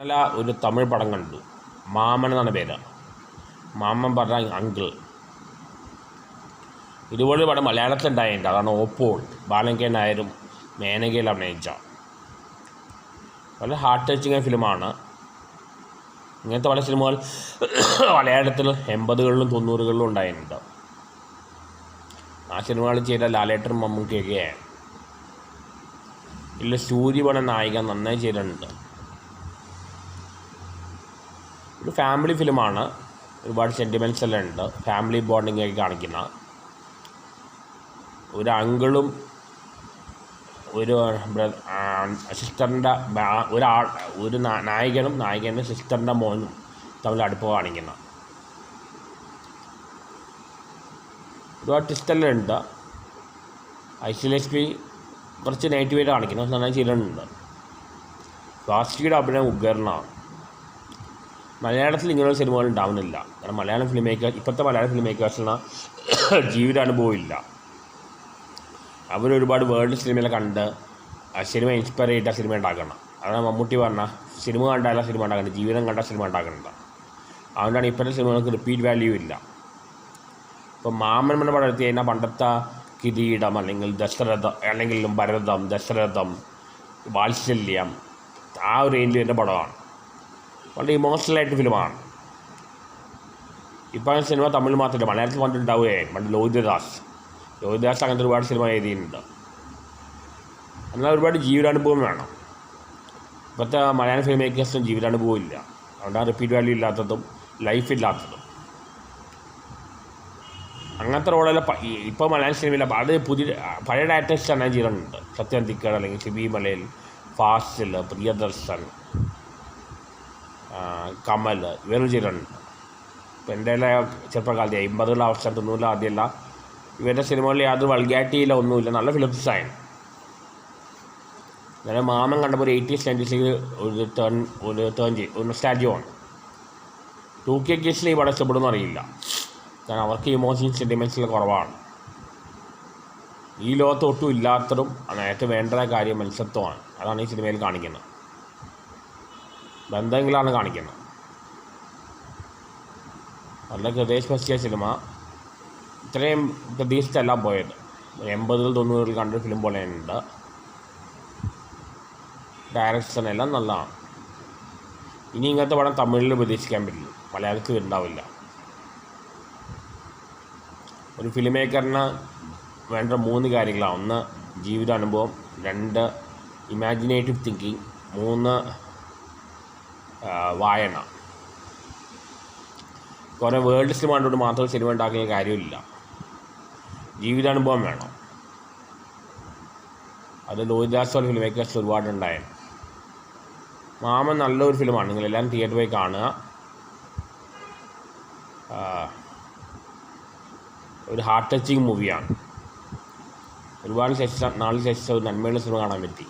ഇന്നലെ ഒരു തമിഴ് പടം കണ്ടു മാമൻ എന്നാണ് പേര്. മാമൻ പറഞ്ഞ അങ്കിൾ. ഇതുപോലെ പടം മലയാളത്തിലുണ്ടായിട്ടുണ്ട് അതാണ് ഓപ്പോൾ ബാലൻ കെ നായരും മേനകയിൽ അഭിനയിച്ച. വളരെ ഹാർട്ട് ടച്ചിങ് ഫിലിമാണ്. ഇങ്ങനത്തെ പല സിനിമകൾ മലയാളത്തിൽ എൺപതുകളിലും തൊണ്ണൂറുകളിലും ഉണ്ടായിട്ടുണ്ട്. ആ സിനിമകൾ ചെയ്ത ലാലേട്ടനും മമ്മൂക്കയൊക്കെ ഇല്ല സൂര്യപണ നായിക നന്നായി ചെയ്തിട്ടുണ്ട്. ഒരു ഫാമിലി ഫിലിമാണ് ഒരുപാട് സെന്റിമെന്റ്സ് എല്ലാം ഉണ്ട്. ഫാമിലി ബോണ്ടിങ് ഒക്കെ കാണിക്കുന്ന. ഒരു അങ്കിളും ഒരു സിസ്റ്ററിന്റെ ഒരാൾ ഒരു നായകനും നായകന്റെ സിസ്റ്ററിന്റെ മോനും തമ്മിൽ അടുപ്പ് കാണിക്കുന്ന. ഒരുപാട് ട്വിസ്റ്റെല്ലാം ഉണ്ട്. ഐശ്വര്യലക്ഷ്മി കുറച്ച് നെഗറ്റീവായിട്ട് കാണിക്കുന്നു. നന്നായി ചിലുണ്ട് സ്വാസ്തിയുടെ അഭിനയം ഉഗ്രനാണ്. മലയാളത്തിൽ ഇങ്ങനെയുള്ള സിനിമകൾ ഉണ്ടാവുന്നില്ല. കാരണം മലയാളം ഫിലിം മേക്കേഴ്സ് ഇപ്പോഴത്തെ മലയാളം ഫിലിം മേക്കേഴ്സിന് ജീവിതാനുഭവം ഇല്ല അവരൊരുപാട് വേൾഡ് സിനിമയിലെ കണ്ട് സിനിമ ഇൻസ്പയർ ചെയ്തിട്ട് സിനിമ ഉണ്ടാക്കണം. അതാണ് മമ്മൂട്ടി പറഞ്ഞ സിനിമ കണ്ടാല സിനിമ ഉണ്ടാക്കണം ജീവിതം കണ്ട സിനിമ ഉണ്ടാക്കുന്നത് അതുകൊണ്ടാണ് ഇപ്പോഴത്തെ സിനിമകൾക്ക് റിപ്പീറ്റ് വാല്യൂ ഇല്ല. ഇപ്പോൾ മാമൻ എന്ന പടം എടുത്ത് കഴിഞ്ഞാൽ പണ്ടത്തെ കിരീടം അല്ലെങ്കിൽ ദശരഥം അല്ലെങ്കിൽ ഭരതം ദശരഥം വാത്സല്യം ആ ഒരു റേഞ്ചിൽ പടമാണ്. വളരെ ഇമോഷണൽ ആയിട്ട് ഫിലിമാണ് ഇപ്പം സിനിമ തമിഴ് മാത്രമല്ല മലയാളത്തിൽ വന്നിട്ടുണ്ടാവുകയെ പണ്ട് ലോഹിതദാസ്. ലോഹിതദാസ് അങ്ങനത്തെ ഒരുപാട് സിനിമ എഴുതിയിട്ടുണ്ട്. എന്നാൽ ഒരുപാട് ജീവിതാനുഭവം വേണം. ഇപ്പോഴത്തെ മലയാളം ഫിലിം മേക്കേഴ്സിനും ജീവിതാനുഭവം ഇല്ല. അതുകൊണ്ടാണ് റിപ്പീറ്റ് വാല്യൂ ഇല്ലാത്തതും ലൈഫ് ഇല്ലാത്തതും. അങ്ങനത്തെ റോളെല്ലാം ഇപ്പോൾ മലയാളം സിനിമയില്ല അത് പുതിയ പഴയ ഡയറക്ടേഴ്സ് തന്നെ ചെയ്തിട്ടുണ്ട്. സത്യൻ തിക്കട് അല്ലെങ്കിൽ ഷിബി മലയിൽ ഫാസിൽ പ്രിയദർശൻ കമൽ ഇപ്പം എന്റെ ചെറുപ്പകാലത്തെ എൺപതുകളുടെ അവസ്ഥ തൊണ്ണൂറിലെ ആദ്യമല്ല ഇവരുടെ സിനിമകളിൽ യാതൊരു വൾഗാരിറ്റിയില്ല ഒന്നുമില്ല. നല്ല ഫിലിം ഡിസൈൻ ഞാൻ മാമൻ കണ്ടപ്പോൾ ഒരു എയ്റ്റീസ് നയന്റീസിൽ ഒരു ടേൺ ഒരു ടേൺ ചെയ്യും ഒരു സ്റ്റാറ്റ്യൂ ആണ് ടു കെ കേസിൽ ഈ പടം അറിയില്ല. കാരണം അവർക്ക് ഇമോഷൻ സെന്റിമെൻസിൽ കുറവാണ്. ഈ ലോകത്ത് ഒട്ടും ഇല്ലാത്തതും നേരത്തെ വേണ്ടതായ കാര്യം മത്സരത്വമാണ് അതാണ് ഈ സിനിമയിൽ കാണിക്കുന്നത്. ബന്ധങ്ങളാണ് കാണിക്കുന്നത്. നല്ല ഹൃദയസ്പർശിയ സിനിമ ഇത്രയും പ്രതീക്ഷിച്ചല്ല പോയത്. എൺപതിൽ തൊണ്ണൂറിൽ കണ്ട ഫിലിം ഉണ്ട് ഡയറക്ഷൻ എല്ലാം നല്ലതാണ്. ഇനി ഇങ്ങനത്തെ പടം തമിഴിൽ പ്രതീക്ഷിക്കാൻ പറ്റില്ല. മലയാളത്തിൽ ഉണ്ടാവില്ല. ഒരു ഫിലിം മേക്കറിന് വേണ്ട മൂന്ന് കാര്യങ്ങളാണ്. ഒന്ന് ജീവിതാനുഭവം രണ്ട് ഇമാജിനേറ്റീവ് തിങ്കിങ് മൂന്ന് വായന. കുറേ വേൾഡ് സിനിമ കണ്ടുകൊണ്ട് മാത്രം സിനിമ ഉണ്ടാക്കിയ കാര്യമില്ല. ജീവിതാനുഭവം വേണം. അത് ലോഹിദാസ് പോലെ ഫിലിം മേക്കേഴ്സ് ഒരുപാടുണ്ടായിരുന്നു മാമൻ നല്ലൊരു ഫിലിമാണ് നിങ്ങളെല്ലാം തിയേറ്ററിൽ പോയി കാണുക. ഒരു ഹാർട്ട് ടച്ചിങ് മൂവിയാണ്. ഒരുപാട് ശേഷം നാല് ശേഷം നന്മയുള്ള സിനിമ കാണാൻ പറ്റി.